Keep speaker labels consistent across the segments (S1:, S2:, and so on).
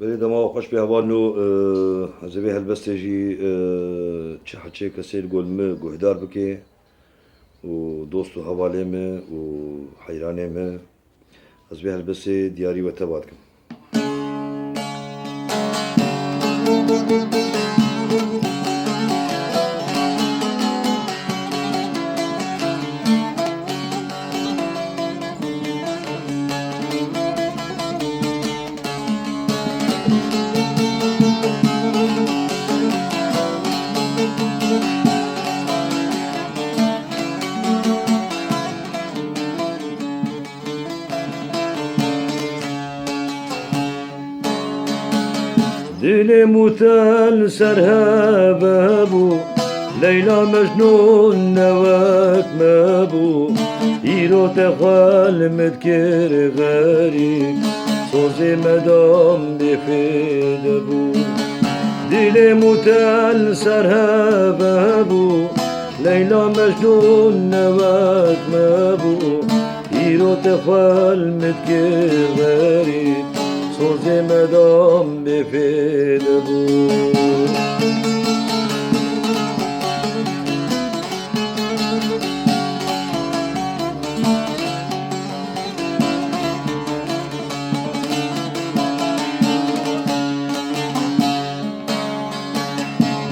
S1: بری دما خوش به هوانو از به هلبستجی چه حچه کسی گل مه گهدار بکه و دوست و حواله مه و حیرانه مه از به هلبسته دیاری و تباد ديلي مثال سرها بابو ليلى مجنون نواك مابو إيرو تخال مدكر غريب صوزي مدام دي فيدبو ديلي مثال سرها بابو ليلى مجنون نواك مابو إيرو تخال مدكر غريب صوزي مدام medam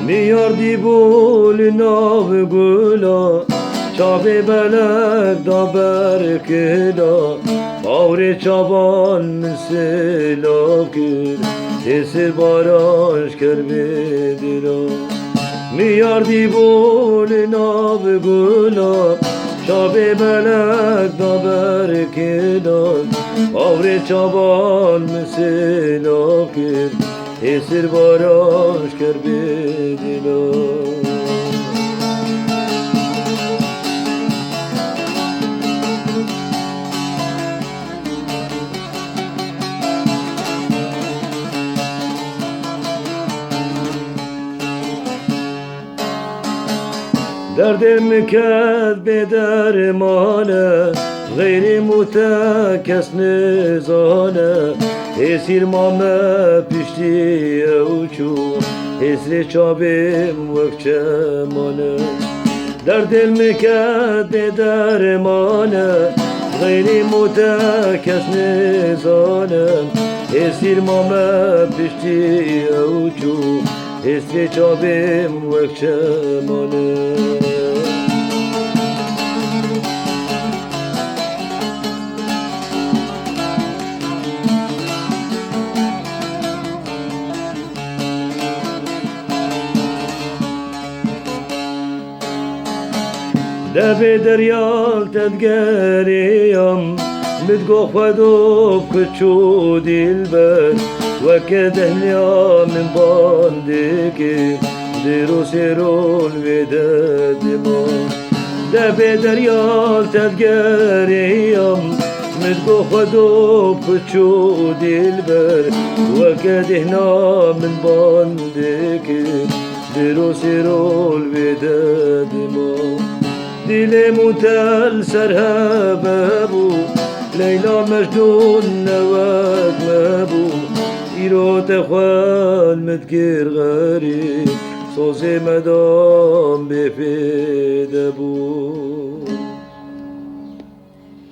S1: bifide bu bul nav gula Çabe belek da berkila Avre çaban silakir Tesir baraj kerbedila Miyardi bul nav gula Çabe belek da berkila Avre çaban silakir Tesir baraj kerbedila Derdim ket bedermane Gayri mutekes nizane Esir mame pişti evçu Esri çabim vekçemane Derdim ket bedermane Gayri mutekes nizane Esir mame pişti evçu Esri çabim vekçemane لبی دریال تدگریم متگو خدوب کچو دیل بر و که دهلیا من باندگی دیرو سیرول ویده دیما لبی دریال تدگریم متگو خدوب کچو دیل بر و که دهنا من باندگی دیرو سیرول ویده دیما Dili mutel serhebebu Leyla Mecnun nevek mebu İro texwel medgir garip Sozi medam bifide bu